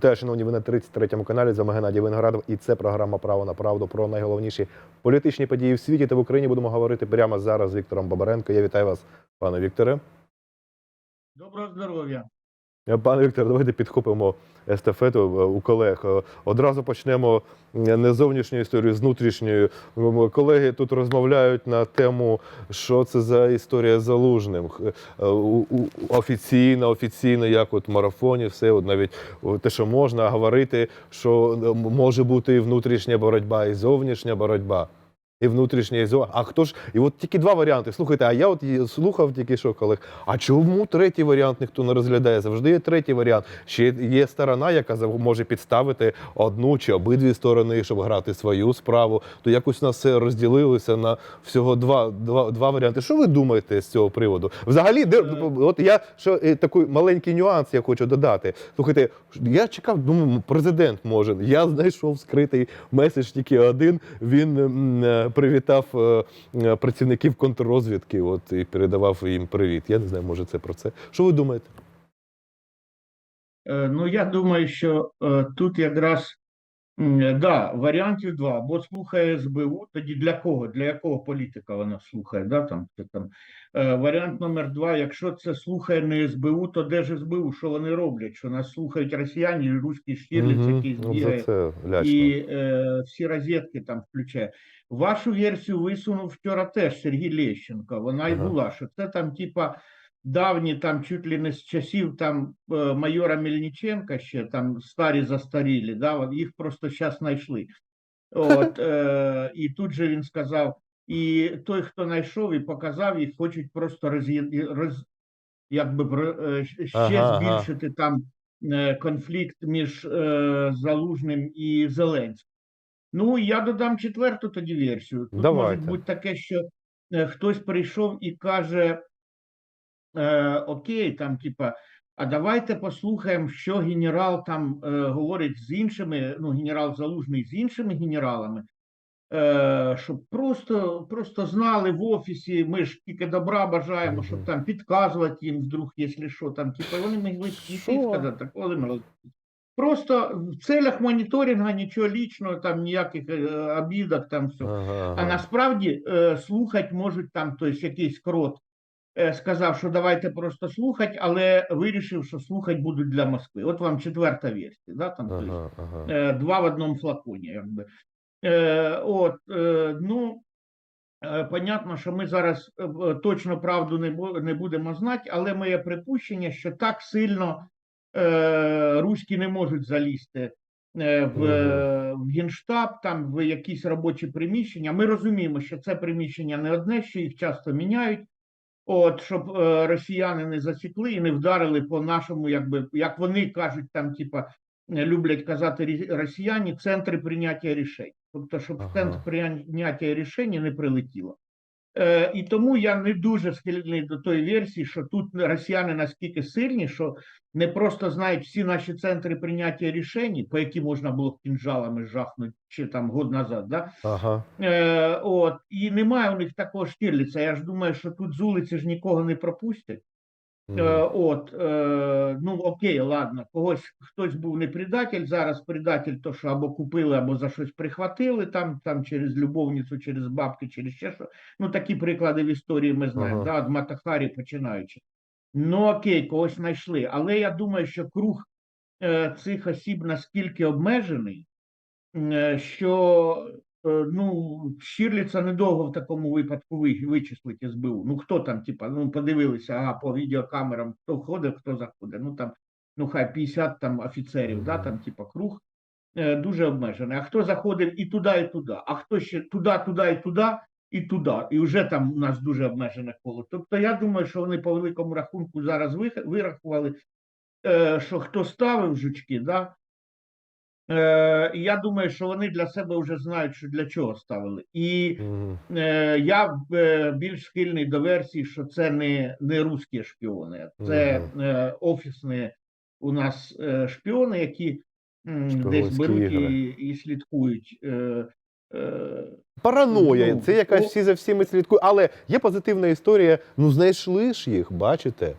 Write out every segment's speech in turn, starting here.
Вітаю, шановні, ви на 33-му каналі. З вами Геннадій Виноградов. І це програма Право на правду про найголовніші політичні події в світі та в Україні. Будемо говорити прямо зараз з Віктором Бабаренко. Я вітаю вас, пане Вікторе. Доброго здоров'я. Е, Пане Вікторе, давайте підхопимо естафету е, у колег. Е, Одразу почнемо не зовнішньої історії, з внутрішньої. Колеги тут розмовляють на тему, що це за історія з залужним. Офіційно, офіційно, як от в марафоні, все от навіть те, що можна говорити, що може бути і внутрішня боротьба, і зовнішня боротьба. І внутрішня, і зовнішня. А хто ж? І от тільки два варіанти. Слухайте, а я от слухав тільки що колег. А чому третій варіант ніхто не розглядає? Завжди є третій варіант. Ще є сторона, яка може підставити одну чи обидві сторони, щоб грати свою справу. То якось у нас все розділилося на всього два, два, два варіанти. Що ви думаєте з цього приводу? Взагалі, де Е. от я що е, такий маленький нюанс я хочу додати. Слухайте, я чекав, думаю, президент може. Я знайшов скритий меседж тільки один. Він е, привітав е, е, працівників контррозвідки. От і передавав їм привіт. Я не знаю, може це про це. Що ви думаєте? Е, Ну, я думаю, що тут якраз да, варіантів два. Або слухає СБУ, тоді для кого? Для якого політика вона слухає? Да, там, це там. Е, варіант номер два. Якщо це слухає не СБУ, то де ж СБУ? Що вони роблять? Що нас слухають росіяни, і руський штірлиць, Мгм. який Ну, збігає. це і е, всі розетки там включає. Вашу версію висунув вчора теж Сергій Лещенко. Вона й була, що це там, типа, давні, там чуть ли не з часів там е, майора Мельниченка ще там старі застарілі, да, їх просто зараз знайшли. От, е, і тут же він сказав: і той, хто знайшов і показав, їх хочуть просто роз'є- роз, якби е, ще Ага, ага. збільшити там е, конфлікт між е, Залужним і Зеленським. Ну, я додам четверту тоді версію. Тут Давайте. може бути таке, що хтось прийшов і каже: е, Окей, там, типа, а давайте послухаємо, що генерал там е, говорить з іншими, ну, генерал Залужний з іншими генералами. Е, щоб просто, просто знали в офісі, ми ж тільки добра бажаємо, щоб там підказувати їм вдруг, якщо що там, типу, вони могли Що? сказати, так, Володимир, Просто в целях моніторингу нічого лічного, там ніяких е, обідок, там все. Ага, А насправді е, слухати можуть там, тобто якийсь крот сказав, що давайте просто слухати, але вирішив, що слухати будуть для Москви. От вам четверта версія, да, там, тобто, Ага, ага. е, два в одному флаконі. Якби. Е, от, е, ну, е, понятно, що ми зараз е, точно правду не, будемо знати, але моє припущення, що так сильно е, руські не можуть залізти е, в, е, в Генштаб, там в якісь робочі приміщення. Ми розуміємо, що це приміщення не одне, що їх часто міняють. От, щоб е, росіяни не засікли і не вдарили по нашому, якби як вони кажуть, там, типа, е, люблять казати росіяни, центри прийняття рішень. Тобто, щоб Ага. центр прийняття рішення не прилетіло. Е, і тому я не дуже схильний до тої версії, що тут росіяни наскільки сильні, що не просто знають всі наші центри прийняття рішень, по які можна було кінжалами жахнути чи там год назад, да? Ага. Е, от, і немає у них такого штірліця. Я ж думаю, що тут з вулиці ж нікого не пропустять. Е, от, е, ну окей, ладно, когось хтось був не предатель, зараз предатель, то що або купили, або за щось прихватили там, там через любовницю, через бабки, через ще що. Ну такі приклади в історії ми знаємо, Ага. да, від Матахарі починаючи. Ну окей, когось знайшли. Але я думаю, що круг е, цих осіб наскільки обмежений, е, що ну, Щирліца недовго в такому випадку вичислить СБУ. Ну хто там, типа, ну подивилися, ага, по відеокамерам, хто входить, хто заходить. Ну там, ну хай 50 там офіцерів, да, там, типа, круг е, дуже обмежений. А хто заходив і туди, і туди, а хто ще туди, туди, і туди, і туди. І вже там у нас дуже обмежене коло. Тобто я думаю, що вони по великому рахунку зараз вирахували, е, що хто ставив жучки, да, Е, і я думаю, що вони для себе вже знають, що для чого ставили. І е, я е, більш схильний до версії, що це не, не русські шпіони, це е, офісні у нас е, шпіони, які м, десь беруть і, і слідкують. Е, е, Параноя, Ну, це якась всі за всіми слідкують. Але є позитивна історія. Ну знайшли ж їх, бачите?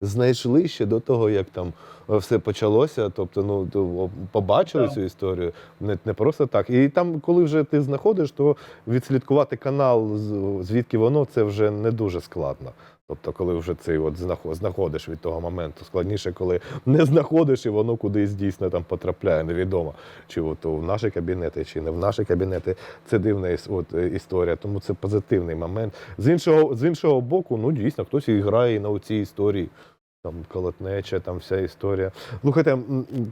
Знайшли ще до того, як там е, все почалося. Тобто, ну побачили цю історію. Не, не просто так. І там, коли вже ти знаходиш, то відслідкувати канал, звідки воно, це вже не дуже складно. Тобто, коли вже цей от знаходиш від того моменту, складніше, коли не знаходиш, і воно кудись дійсно там потрапляє, невідомо. Чи от в наші кабінети, чи не в наші кабінети. Це дивна от, е, історія, тому це позитивний момент. З іншого, з іншого боку, ну дійсно, хтось і грає на цій історії. Там колотнеча, там вся історія. Слухайте,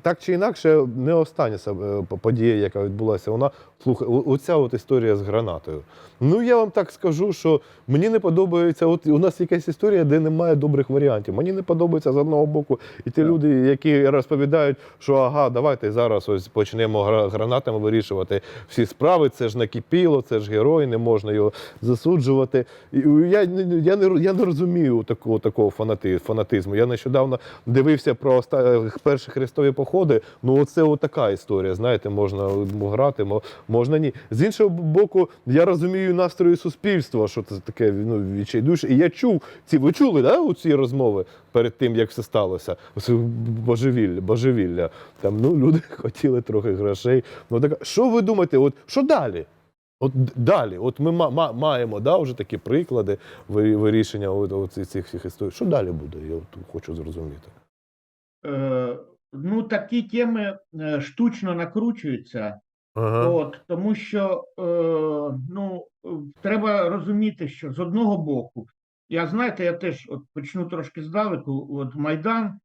так чи інакше, не остання е, по- подія, яка відбулася. Вона слухай, оця от історія з гранатою. Ну я вам так скажу, що мені не подобається. От у нас якась історія, де немає добрих варіантів. Мені не подобається з одного боку і ті люди, які розповідають, що ага, давайте зараз ось почнемо гранатами вирішувати всі справи. Це ж накипіло, це ж герой, не можна його засуджувати. Я, не- я, не, я не розумію такого, такого фанати, фанатизму. Я нещодавно дивився про оста- перші хрестові походи. Ну, оце отака історія. Знаєте, можна грати, можна ні. З іншого боку, я розумію настрої суспільства, що це таке ну, відчайдуш. І я чув ці. Ви чули да, у ці розмови перед тим, як все сталося? Це божевілля, божевілля. Там ну, люди хотіли трохи грошей. Ну, так, що ви думаєте, от що далі? От далі, от ми ма- ма- маємо да, вже такі приклади ви- вирішення цих- всіх історій. Що далі буде? Я от хочу зрозуміти. Е, ну, такі теми е, штучно накручуються. Ага. От, тому що е, ну, треба розуміти, що з одного боку, я знаєте, я теж от почну трошки здалеку, от Майдан,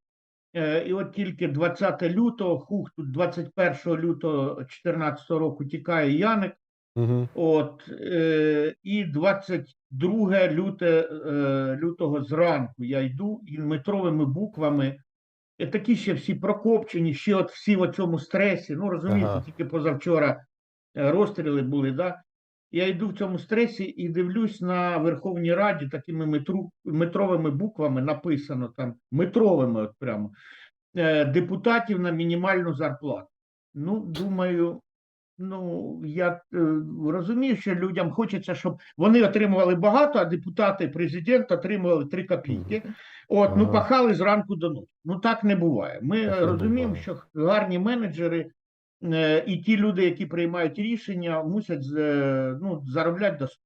е, і от тільки 20 лютого, хух, тут 21 лютого 2014 року тікає Яник, Угу. от, е, і 22 люте, е, лютого зранку я йду і метровими буквами, і такі ще всі прокопчені, ще от всі в цьому стресі. Ну, розумієте, Ага. тільки позавчора е, розстріли були, да? Я йду в цьому стресі і дивлюсь на Верховній Раді такими метру, метровими буквами написано там, метровими от прямо, е, депутатів на мінімальну зарплату. Ну, думаю, ну, я е, розумію, що людям хочеться, щоб вони отримували багато, а депутати, президент отримували 3 копійки. От, ну, пахали зранку до ночі. Ну, так не буває. Ми Так розуміємо, буває. що гарні менеджери е, і ті люди, які приймають рішення, мусять е, ну, заробляти достатньо.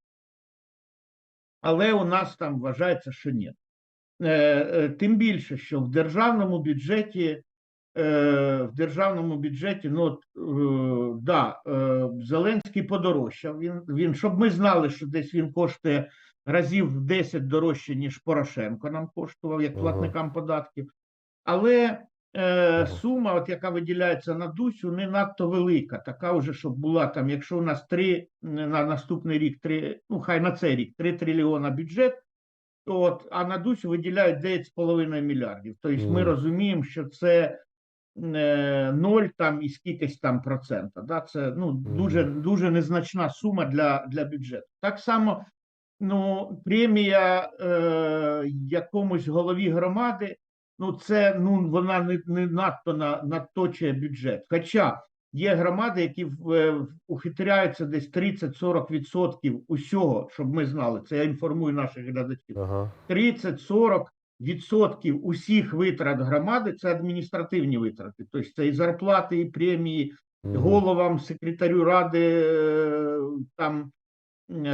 Але у нас там вважається, що ні. Е, е, Тим більше, що в державному бюджеті, в державному бюджеті, ну от, е, да, е, Зеленський подорожчав. Він, він, щоб ми знали, що десь він коштує разів в 10 дорожче, ніж Порошенко нам коштував як платникам податків. Але е, сума, от яка виділяється на Дусю, не надто велика. Така вже, щоб була там, якщо у нас три на наступний рік, три, ну хай на цей рік 3 трильйона бюджет, от, а на Дусю виділяють 9,5 мільярдів. Тобто ми розуміємо, що це е, ноль там і скількись там процента. Да? Це ну, дуже, дуже незначна сума для, для бюджету. Так само ну, премія е, якомусь голові громади, ну це ну вона не, не надто на, надточує бюджет. Хоча є громади, які в- е, ухитряються десь 30-40% усього, щоб ми знали. Це я інформую наших глядачів. Ага. 30-40 відсотків усіх витрат громади це адміністративні витрати. Тобто це і зарплати, і премії, головам, секретарю ради, е, там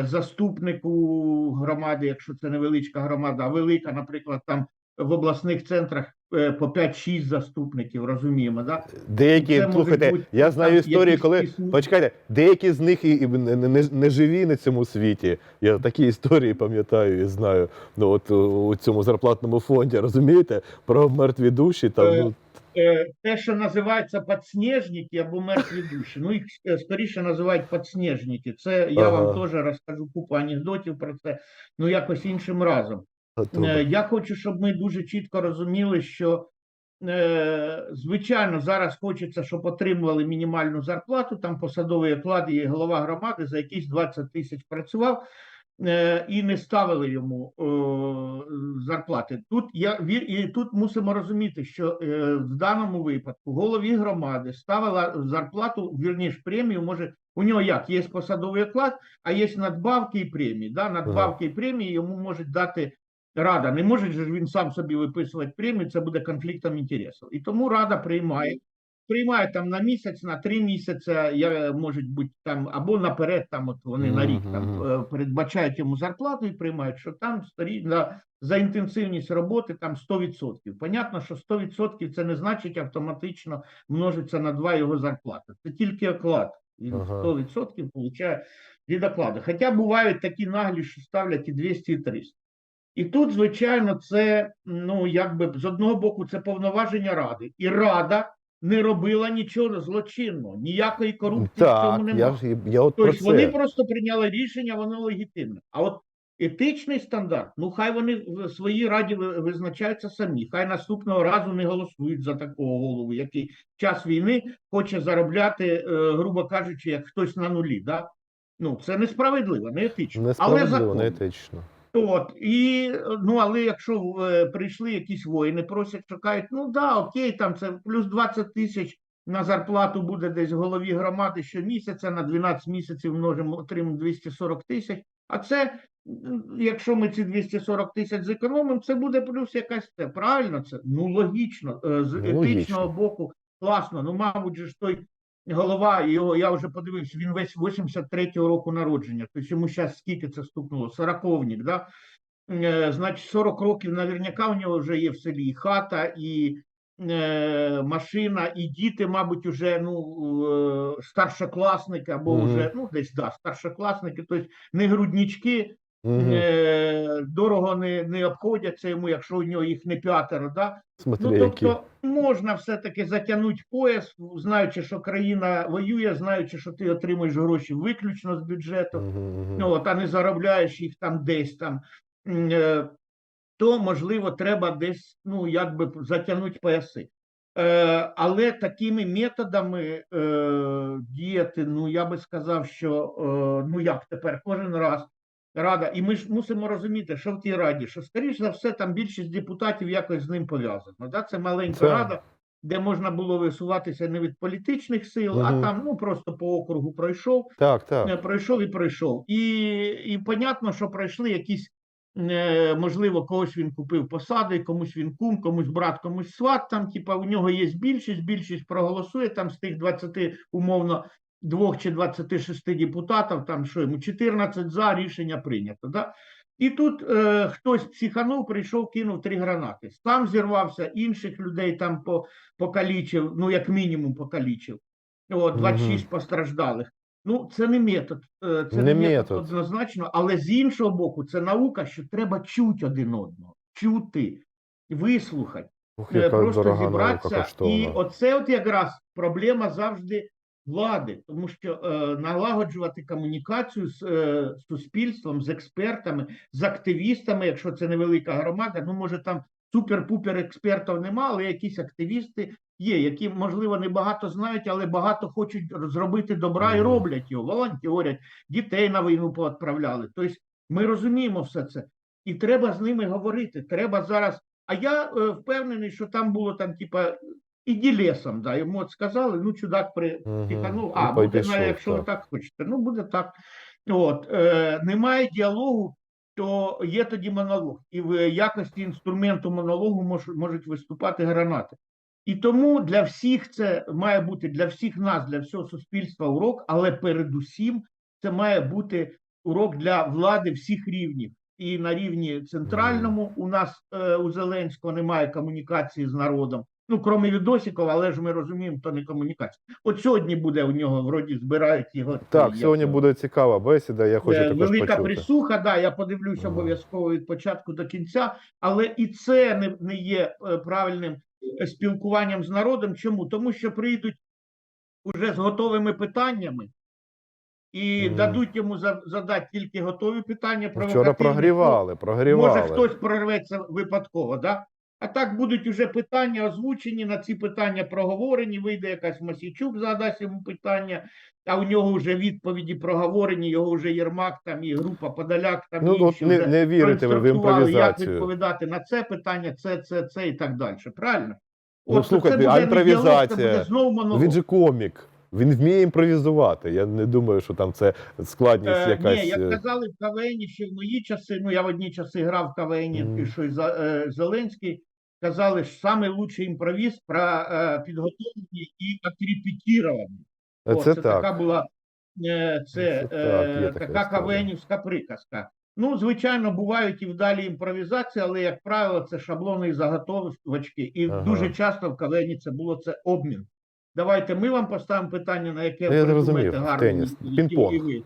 заступнику громади, якщо це невеличка громада, а велика, наприклад, там в обласних центрах по 5-6 заступників, розуміємо, да? Деякі, Це слухайте, бути я знаю історії, коли. пісні. Почекайте, деякі з них і, і не, не, не- живі на цьому світі. Я такі історії пам'ятаю і знаю. Ну, от у, у цьому зарплатному фонді, розумієте, про мертві душі. Там, Е, ну, Е, Те, що називається підсніжники або мертві душі, ну їх е, скоріше називають підсніжники. Це я Ага. вам теж розкажу купу анекдотів про це, ну якось іншим разом. Готово. Е, Я хочу, щоб ми дуже чітко розуміли, що е, звичайно зараз хочеться, щоб отримували мінімальну зарплату. Там посадовий оклад і голова громади за якісь 20 тисяч працював. е, І не ставили йому зарплати. Тут я і тут мусимо розуміти, що в даному випадку голові громади ставила зарплату, вірніш премію. Може у нього як є посадовий оклад, а є надбавки і премії. Да? Надбавки і премії йому можуть дати Рада не може ж він сам собі виписувати премію, це буде конфліктом інтересів. І тому Рада приймає, приймає там на місяць, на три місяці, я, можуть бути там, або наперед, там от вони на рік там е, передбачають йому зарплату і приймають, що там старі за, за інтенсивність роботи там 100%. Понятно, що 100% це не значить автоматично множиться на два його зарплати. Це тільки оклад. Він Ага. 100% получає від окладу. Хоча бувають такі наглі, що ставлять і 200, і 300. І тут, звичайно, це ну якби з одного боку це повноваження ради, і рада не робила нічого злочинного, ніякої корупції в цьому немає. і- я от про Тобто вони просто прийняли рішення, воно легітимне. А от етичний стандарт, ну хай вони в своїй раді визначаються самі. Хай наступного разу не голосують за такого голову, який в час війни хоче заробляти, е, грубо кажучи, як хтось на нулі. Да? Ну це несправедливо, не етично, але Несправедливо, законно. не етично. От і ну, але якщо е, прийшли якісь воїни, просять, що кажуть, ну да, окей, там це плюс 20 тисяч на зарплату буде десь в голові громади щомісяця, на 12 місяців множимо, отримаємо 240 тисяч. А це, якщо ми ці 240 тисяч зекономимо, це буде плюс якась це. Правильно це? Ну логічно, е, з Ну, етичного боку, класно. Ну, мабуть, ж той голова, його я вже подивився, він весь 83-го року народження. Тобто йому зараз скільки це стукнуло? Сороковник, да? Е, Значить, 40 років наверняка у нього вже є в селі і хата, і е, машина, і діти, мабуть, уже ну, е, старшокласники, або Мгм. вже, ну, десь да, старшокласники, тобто не груднички, Е, дорого не, не обходяться йому, якщо у нього їх не п'ятеро, да? Смотри, Ну, які. тобто можна все-таки затягнути пояс, знаючи, що країна воює, знаючи, що ти отримуєш гроші виключно з бюджету, мгм. ну, от, а не заробляєш їх там десь там, е, то, можливо, треба десь ну, якби затягнути пояси. Е, але такими методами е, діяти, ну я би сказав, що е, ну як тепер кожен раз рада, і ми ж мусимо розуміти, що в тій раді, що скоріш за все там більшість депутатів якось з ним пов'язано. Да? Це маленька Це- рада, де можна було висуватися не від політичних сил, а там ну просто по округу пройшов. Так, так. Е, Пройшов і пройшов. І, і понятно, що пройшли якісь, е, можливо, когось він купив посади, комусь він кум, комусь брат, комусь сват. Там, типа, у нього є більшість, більшість проголосує там з тих 20, умовно, двох чи 26 депутатів, там що йому 14 за рішення прийнято. Да? І тут е, хтось психанув, прийшов, кинув три гранати. Сам зірвався, інших людей там по, покалічив, ну як мінімум покалічив. От, 26 постраждалих. Ну, це не метод, е, це Не не, метод, метод. однозначно, але з іншого боку, це наука, що треба чути один одного, чути, вислухати, Ух, е, просто дорога наука зібратися. І оце от якраз проблема завжди влади, тому що е, налагоджувати комунікацію з е, суспільством, з експертами, з активістами, якщо це невелика громада, ну може там супер-пупер експертів нема, але якісь активісти є, які, можливо, не багато знають, але багато хочуть зробити добра і роблять його, волонтерять, дітей на війну поотправляли. Тобто ми розуміємо все це. І треба з ними говорити. Треба зараз. А я е, впевнений, що там було там, типа, іди лісом, да, йому от сказали, ну чудак при Мгм. піханув, Ну, а буде, пішов, якщо ви так. так хочете, ну буде так. От, е, немає діалогу, то є тоді монолог. І в якості інструменту монологу мож, можуть виступати гранати. І тому для всіх це має бути для всіх нас, для всього суспільства урок, але передусім це має бути урок для влади всіх рівнів. І на рівні центральному у нас е, у Зеленського немає комунікації з народом. Ну, крім відосиків, але ж ми розуміємо, то не комунікація. От сьогодні буде у нього вроді збирають його. Так, сьогодні буде цікава бесіда, я хочу Е, також Велика почути. присуха, да, я подивлюсь обов'язково від початку до кінця, але і це не, не є е, правильним е, спілкуванням з народом. Чому? Тому що прийдуть уже з готовими питаннями і Мгм. дадуть йому задати тільки готові питання. Вчора провокативні. прогрівали, прогрівали. Може, хтось прорветься випадково, да? А так будуть уже питання озвучені, на ці питання проговорені, вийде якась Масійчук, задасть йому питання, а у нього вже відповіді проговорені, його вже Єрмак там і група Подоляк там Ну, і інші не, вже не вірите ви в проінструктували, як відповідати на це питання, це, це, це і так далі. Правильно? Ну, то слухайте, це а імпровізація? Він же комік. Він вміє імпровізувати. Я не думаю, що там це складність Е, якась. Ні, як е, казали в КВН ще в мої часи, ну я в одні часи грав в КВН, і що за- е, Зеленський, казали, що самий лучший імпровіз про е, підготовлені і отрепетіровані. О, Це це так. така була е, це, Це так, е, така така кавенівська приказка. Ну, звичайно, бувають і вдалі імпровізації, але, як правило, це шаблони і заготовочки. І Ага. дуже часто в кавені це було це обмін. Давайте ми вам поставимо питання, на яке ви я зрозумів. гарно пінг-понг.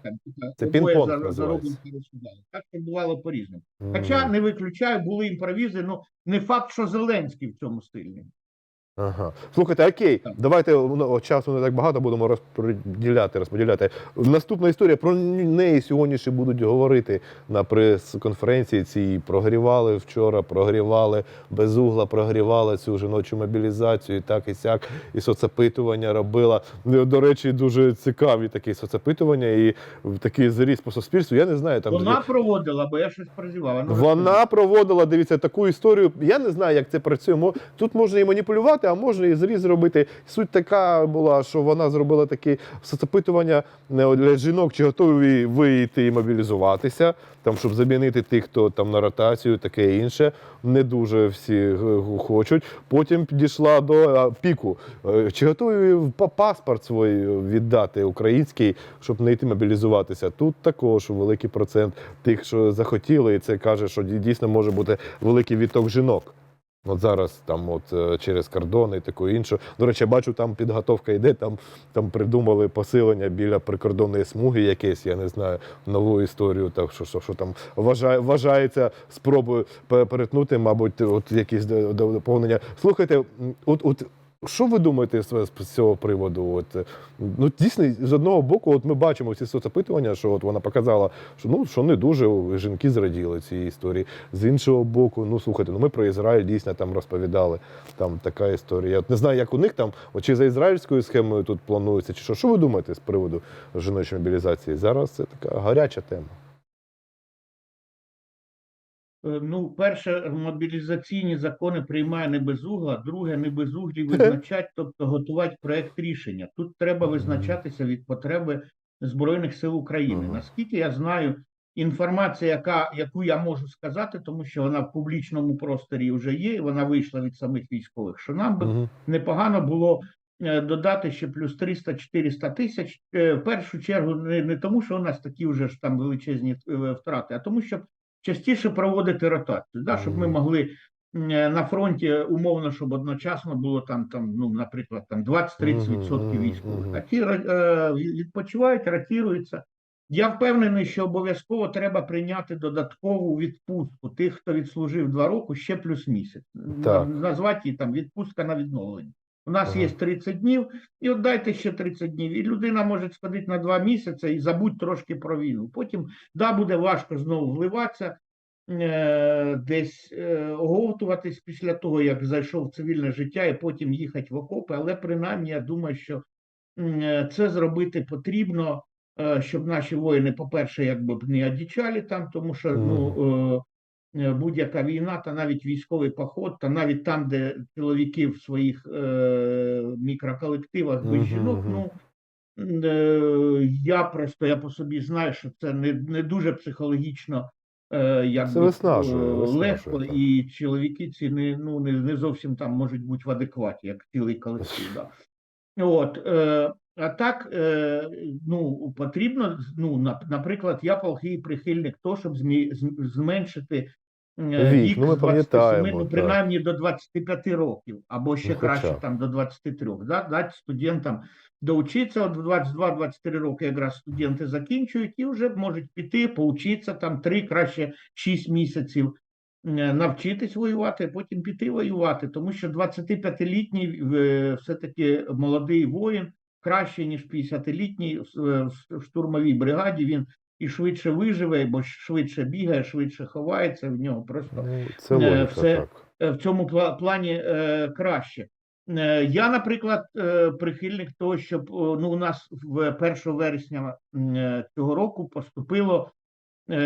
Це пінг-понг називається. заробимо. Так це бувало по-різному. Хоча не виключаю, були імпровізи. Ну не факт, що Зеленський в цьому стилі. Ага. Слухайте, окей, давайте ну, часу не так багато будемо розподіляти, розподіляти. Наступна історія про неї сьогодні ще будуть говорити на прес-конференції. Цій прогрівали вчора, прогрівали без угла, прогрівали цю жіночу мобілізацію, і так і сяк, і соцопитування робила. Ну, До речі, дуже цікаві такі соцопитування і такий заріс по суспільству. Я не знаю там. Вона проводила, бо я щось прозівала. Вона проводила, дивіться, таку історію. Я не знаю, як це працює. Тут можна і маніпулювати, а можна і зріз зробити. Суть така була, що вона зробила таке соцопитування для жінок, чи готові вийти і мобілізуватися, там, щоб замінити тих, хто там на ротацію, таке інше. Не дуже всі е, хочуть. Потім підійшла до піку. Е, Чи готові паспорт свій віддати український, щоб не йти мобілізуватися? Тут також великий процент тих, що захотіли, і це каже, що дійсно може бути великий відток жінок. От зараз там, от е, через кордони і таке інше. До речі, я бачу, там підготовка йде, там, там придумали посилення біля прикордонної смуги якесь, я не знаю, нову історію, так що, що, що там вважає, вважається спробою перетнути, мабуть, от якісь до- до- доповнення. Слухайте, от, от що ви думаєте з, цього приводу? От, е, ну, дійсно, з одного боку, от ми бачимо ці соцопитування, що от вона показала, що ну що не дуже жінки зраділи цій історії. З іншого боку, ну слухайте, ну ми про Ізраїль дійсно там розповідали. Там така історія. От не знаю, як у них там, от чи за ізраїльською схемою тут планується, чи що. Що ви думаєте з приводу жіночої мобілізації? Зараз це така гаряча тема. Е, Ну, перше, мобілізаційні закони приймає не без угла, друге, не без углі визначати, тобто готувати проект рішення. Тут треба визначатися від потреби Збройних сил України. Наскільки я знаю, інформація, яка, яку я можу сказати, тому що вона в публічному просторі вже є, і вона вийшла від самих військових, що нам би непогано було е, додати ще плюс 300-400 тисяч. Е, В першу чергу не, не тому, що у нас такі вже ж там величезні втрати, а тому, щоб частіше проводити ротацію, да, щоб ми могли е, на фронті умовно, щоб одночасно було там, там ну, наприклад, там 20-30% військових. А ті е, відпочивають, ротіруються. Я впевнений, що обов'язково треба прийняти додаткову відпустку тих, хто відслужив два роки, ще плюс місяць. Так. Назвати її там відпустка на відновлення. У нас Ага. є 30 днів, і от дайте ще 30 днів. І людина може сходити на два місяці і забудь трошки про війну. Потім да, буде важко знову вливатися, е, десь е, оговтуватись після того, як зайшов в цивільне життя, і потім їхати в окопи. Але принаймні я думаю, що е, це зробити потрібно, е, щоб наші воїни, по-перше, якби б не одічали там, тому що ну. е, будь-яка війна, та навіть військовий поход, та навіть там, де чоловіки в своїх е, мікроколективах без жінок, ну е, я просто я по собі знаю, що це не, не дуже психологічно е, як Це виснажує, виснажує, легко, так. і чоловіки ці не, ну, не, не зовсім там можуть бути в адекваті, як цілий колектив. Да. От, е, а так, е, ну, потрібно, ну, на- наприклад, я палкий прихильник того, щоб зменшити е, Вік, ну, ми 27, пам'ятаємо, ну, так. принаймні до 25 років, або ще Ну, краще там до 23. Да? Дати студентам доучитися, от в 22-23 роки якраз студенти закінчують і вже можуть піти, поучитися там 3, краще 6 місяців е, навчитись воювати, а потім піти воювати, тому що 25-літній е, все-таки молодий воїн краще, ніж 50-літній в е, штурмовій бригаді. Він і швидше виживе, бо швидше бігає, швидше ховається. В нього просто Ну, це Е, логіка, все- так. в цьому пла- плані е, краще. Я, наприклад, прихильник того, щоб ну, у нас в 1 вересня цього року поступило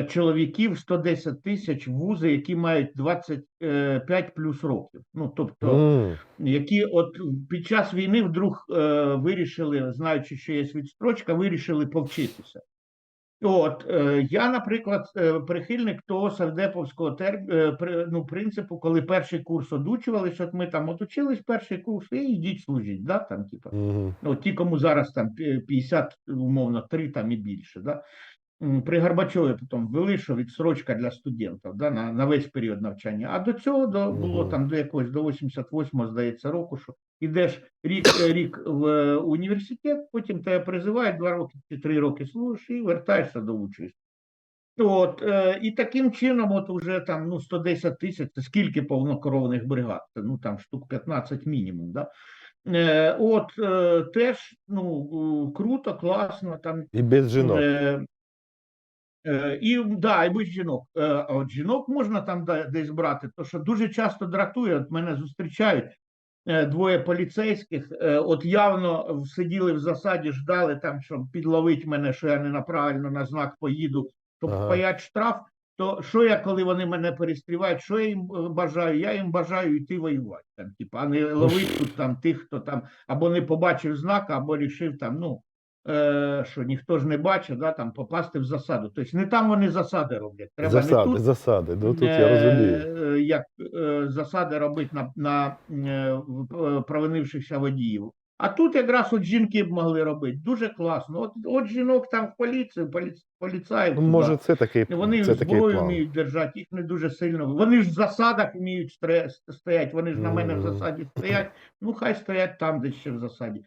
чоловіків 110 тисяч вузи, які мають 25 плюс років. Ну, тобто, М, які от під час війни вдруг е, вирішили, знаючи, що є відстрочка, вирішили повчитися. От е, я, наприклад, е, прихильник того савдеповського тер, е, при- ну, принципу, коли перший курс одучувались, от ми там отучились перший курс, і йдіть служіть, да, там, типа. мгм. Ну, ті, кому зараз там пі- 50, умовно, 3 там і більше. Да? При Горбачові потім ввели, що відсрочка для студентів да, на, на весь період навчання. А до цього до, було там до якогось, до 88-го, здається, року, що йдеш рік, рік в е, університет, потім тебе призивають, два роки чи три роки служиш і вертаєшся до участі. От, е, і таким чином, от уже там ну, 110 тисяч, це скільки повнокровних бригад? Це, ну там штук 15 мінімум. Да? Е, от е, теж ну, круто, класно. Там, І без жінок. Е, і да, і без жінок. Е, а от жінок можна там десь брати, то що дуже часто дратує, от мене зустрічають е, двоє поліцейських, е, от явно сиділи в засаді, ждали там, щоб підловити мене, що я не направильно на знак поїду, щоб Ага. впаять штраф. То що я, коли вони мене перестрівають, що я їм е, бажаю? Я їм бажаю йти воювати, там, типу, а не ловити тут там тих, хто там або не побачив знака, або рішив там, ну е, що ніхто ж не бачить, да, там попасти в засаду. Тобто не там вони засади роблять. Треба не Засади, тут, засади. Ну тут я е, розумію. е, як е, засади робити на, на е, провинившихся водіїв. А тут якраз от жінки б могли робити. Дуже класно. От, от жінок там в поліцію, полі, поліцаїв. Ну, може, це такий, Вони це такий зброю план. вміють держати, їх не дуже сильно. Вони ж в засадах вміють стоять, вони ж на мене в засаді стоять. Ну, хай стоять там, де ще в засаді.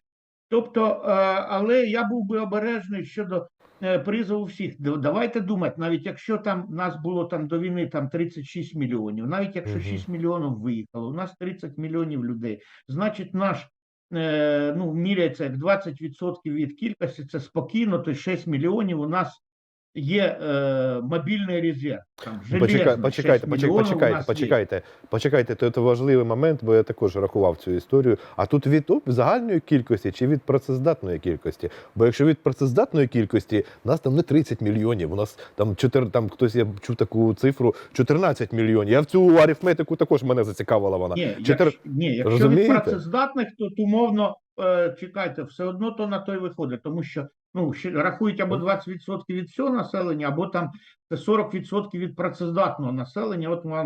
Тобто, е, але я був би обережний щодо е, призову всіх. Давайте думати, навіть якщо там нас було там до війни там 36 мільйонів, навіть якщо Мгм. 6 мільйонів виїхало, у нас 30 мільйонів людей, значить наш е, ну, міряється як 20% від кількості, це спокійно, то 6 мільйонів у нас є е, мобільний резерв. Там, Ну, Почекай, почекайте, почекайте, почекайте, почекайте, почекайте. То це важливий момент, бо я також рахував цю історію. А тут від оп, загальної кількості чи від працездатної кількості? Бо якщо від працездатної кількості, нас там не 30 мільйонів, у нас там 4, там хтось я чув таку цифру 14 мільйонів. Я в цю арифметику також мене зацікавила вона. Ні, Чотир- якщо, ні, якщо Розумієте? від працездатних, то умовно е, чекайте, все одно то на той виходить, тому що ну рахують або 20% від всього населення, або там це 40% від працездатного населення. От е,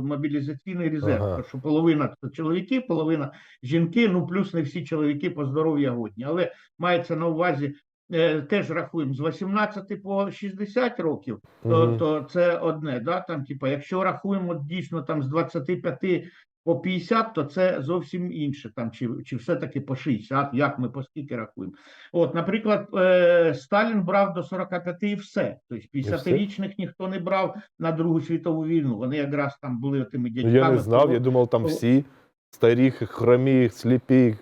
мобілізаційний резерв, Ага. що половина це чоловіки, половина жінки. Ну плюс не всі чоловіки по здоров'я годні, але мається на увазі. е, Теж рахуємо з 18 по 60 років, то, Мгм. то це одне. Да? Там, типа, якщо рахуємо дійсно там з 25 по 50, то це зовсім інше. Там, чи, чи все-таки по 60, як ми по скільки рахуємо. От, наприклад, е, Сталін брав до 45 і все. Тобто 50-річних ніхто не брав на Другу світову війну. Вони якраз там були тими Ну, дядьками. я не знав, кого- я думав, там всі старі, хромі, сліпі,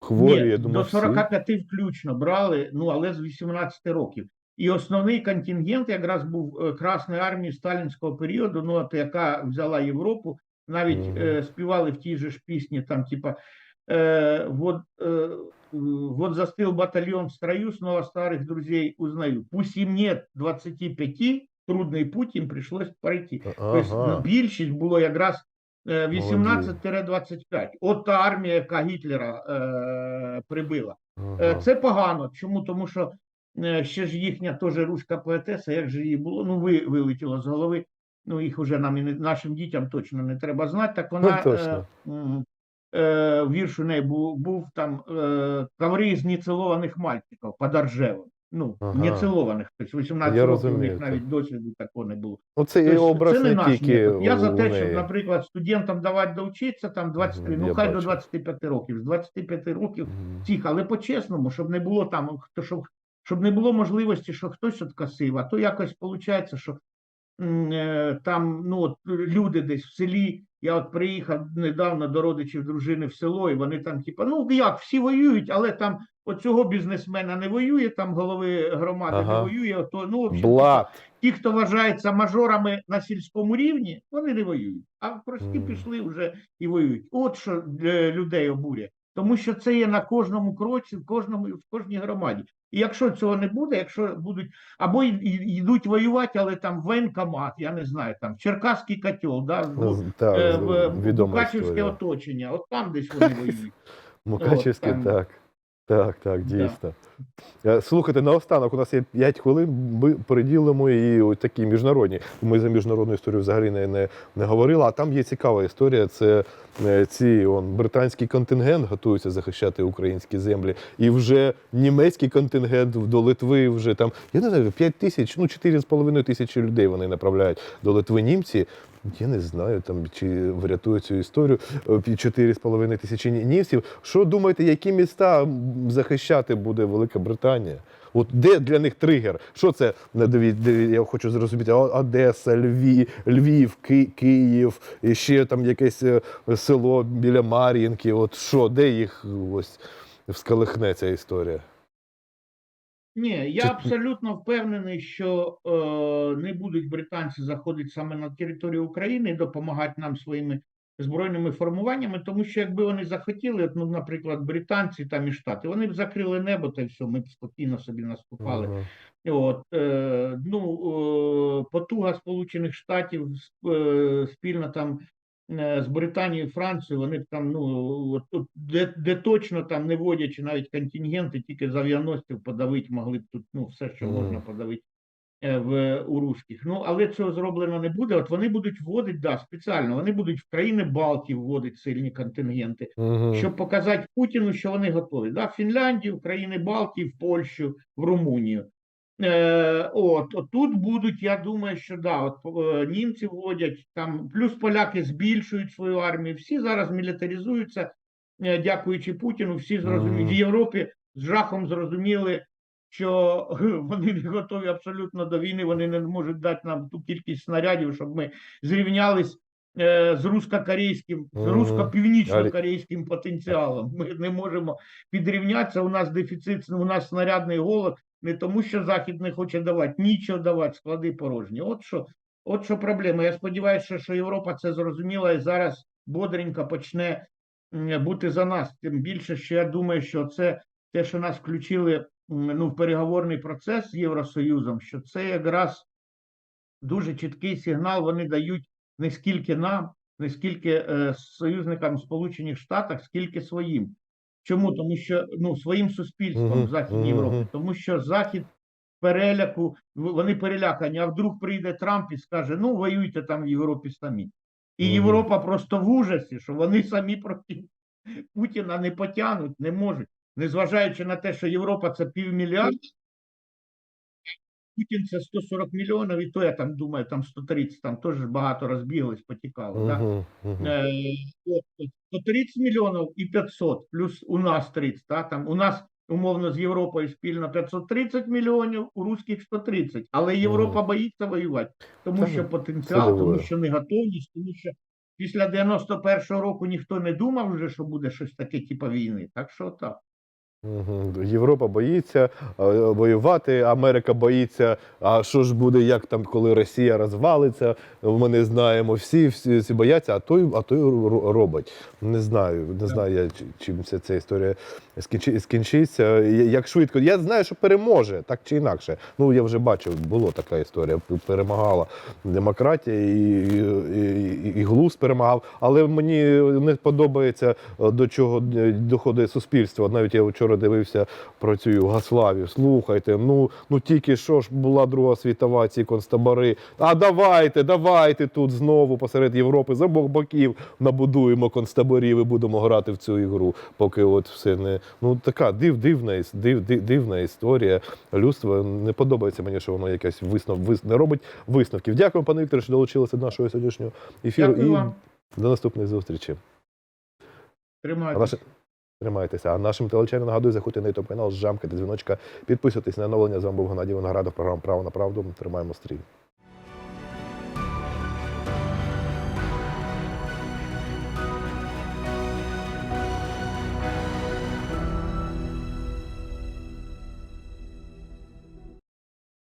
хворі. Ні, я думав, до всі. 45 включно брали, ну але з 18 років. І основний контингент якраз був е, Красної армії сталінського періоду, ну от яка взяла Європу, навіть е, співали в тій же ж пісні, там, типа е, вот, е, вот застыл батальон в строю, снова старых друзей узнаю. Пусть им нет 25, трудний путь їм прийшлось пройти. Тобто Ага. більшість було якраз е, 18-25. От та армія, яка Гітлера е, прибила. Е, ага. Це погано. Чому? Тому що е, ще ж їхня теж руська поетеса, як же її було, ну ви вилетіло з голови. Ну, їх вже нам і не, нашим дітям точно не треба знати. Так вона Ну, точно. Е, е, вірш у неї був, був там е, коври з нецілованих мальчиків під Ржевом. Ну, Ага. нецілованих. Тобто 18 Я років у них навіть досвіду такого не було. Ну, це і Тобто образ це не наш тільки метод. Я за те, щоб, наприклад, студентам давати довчитися там 23, Мгм, ну я хай до бачу. 25 років. З 25 років всіх, але по-чесному, щоб не було там, хто щоб, щоб не було можливості, що хтось откосив, а то якось виходить, що там ну, от, люди десь в селі. Я от приїхав недавно до родичів дружини в село, і вони там, типу, ну як, всі воюють, але там оцього бізнесмена не воює, там голови громади Ага. не воює. Ото, ну, общем, ті, хто вважається мажорами на сільському рівні, вони не воюють. А прості Мгм. пішли вже і воюють. От що для людей обурює. тому що це є на кожному кроці, в кожному в кожній громаді. І якщо цього не буде, якщо будуть або йдуть воювати, але там воєнкомат, я не знаю, там Черкаський котел, да, Ну, е, в, в Мукачівське історія. оточення, от там десь вони воюють. Мукачівське, так. Так, так, дійсно. Е, Слухайте, наостанок, у нас є 5 хвилин, ми приділимо і ось такі міжнародні. Ми за міжнародну історію взагалі не, не, не говорили, а там є цікава історія. Це е, ці он, британський контингент готується захищати українські землі. І вже німецький контингент до Литви вже там, я не знаю, 5 тисяч, ну 4,5 тисячі людей вони направляють до Литви німці. Я не знаю, там чи врятує цю історію. Е, 4,5 тисячі німців. Що думаєте, які міста захищати буде Велика Британія? От де для них тригер? Що це? Диві- Я хочу зрозуміти. Одеса, Львів, Львів, Ки- Київ, і ще там якесь е, село біля Мар'їнки. От що, де їх ось всколихне ця історія? Ні, я абсолютно впевнений, що е, не будуть британці заходити саме на територію України і допомагати нам своїми збройними формуваннями, тому що якби вони захотіли, от, ну, наприклад, британці там і штати, вони б закрили небо та й все, ми б спокійно собі наступали. Ага. От, е, ну, е, потуга Сполучених Штатів е, спільно там з Британією, Францією, вони там, ну, от, де, де точно там не водячи навіть контингенти, тільки з авіаносців подавити могли б тут, ну, все, що можна подавити е, в, у русських. Ну, але цього зроблено не буде. От вони будуть вводити, да, спеціально, вони будуть в країни Балтії вводити сильні контингенти Мгм. щоб показати Путіну, що вони готові. Да? В Фінляндію, в країни Балтії, в Польщу, в Румунію. Е, от, от тут будуть, я думаю, що да, от, е, німці вводять, там, плюс поляки збільшують свою армію, всі зараз мілітаризуються, е, дякуючи Путіну, всі зрозуміли, Мгм. в Європі з жахом зрозуміли, що вони не готові абсолютно до війни, вони не можуть дати нам ту кількість снарядів, щоб ми зрівнялись е, з русско-корейським, з русско-північно-корейським потенціалом. Ми не можемо підрівнятися. У нас дефіцит, у нас снарядний голод, не тому, що Захід не хоче давати, нічого давати, склади порожні. От що, от що проблема. Я сподіваюся, що Європа це зрозуміла і зараз бодренько почне бути за нас. Тим більше, що я думаю, що це те, що нас включили ну, в переговорний процес з Євросоюзом, що це якраз дуже чіткий сигнал вони дають не скільки нам, не скільки е, союзникам Сполучених Штатах, скільки своїм. Чому? Тому що ну, своїм суспільством Мгм, в Західній Європі, мгм. тому що Захід переляку, вони перелякані, а вдруг прийде Трамп і скаже: ну, воюйте там в Європі самі. І Мгм. Європа просто в ужасі, що вони самі проти Путіна не потягнуть, не можуть. Незважаючи на те, що Європа це півмільярда, Путін це 140 мільйонів, і то я там думаю, там 130, там теж багато розбіглось, потікало. Да? Мгм, мгм. Е, от, от, 130 мільйонів і 500, плюс у нас 30, да? там у нас умовно з Європою спільно 530 мільйонів, у русських 130, але Європа боїться воювати, тому що ну, потенціал, тому що неготовність, тому що після 91-го року ніхто не думав вже, що буде щось таке, типу війни, так що так. Європа боїться е, воювати, Америка боїться. А що ж буде, як там, коли Росія розвалиться? Ми не знаємо. Всі, всі, всі бояться, а той, а той ро- робить. Не знаю, не знаю я, чим ця, ця історія скінчиться. Як швидко. Я знаю, що переможе, так чи інакше. Ну я вже бачив, була така історія. Перемагала демократія і, і, і, і глузд перемагав. Але мені не подобається е, до чого е, доходить суспільство. Навіть я вчора дивився про цю Югославію. Слухайте, ну, ну тільки що ж була Друга світова, ці концтабори. А давайте, давайте тут знову посеред Європи з обох боків набудуємо концтаборів і будемо грати в цю ігру, поки от все не ну така див, дивна, див, див, дивна історія. Людство не подобається мені, що воно якась виснов, вис, не робить висновків. Дякую, пане Вікторе, що долучилися до нашого сьогоднішнього ефіру. Дякую і вам. до наступної зустрічі. А Тримайтеся. Тримайтеся. А нашим телечанам нагадую, заходьте на youtube канал, жамкайте дзвіночка, підписуйтесь на оновлення. З вами був Геннадій Виноградов, програма Право на правду. Тримаємо стрій.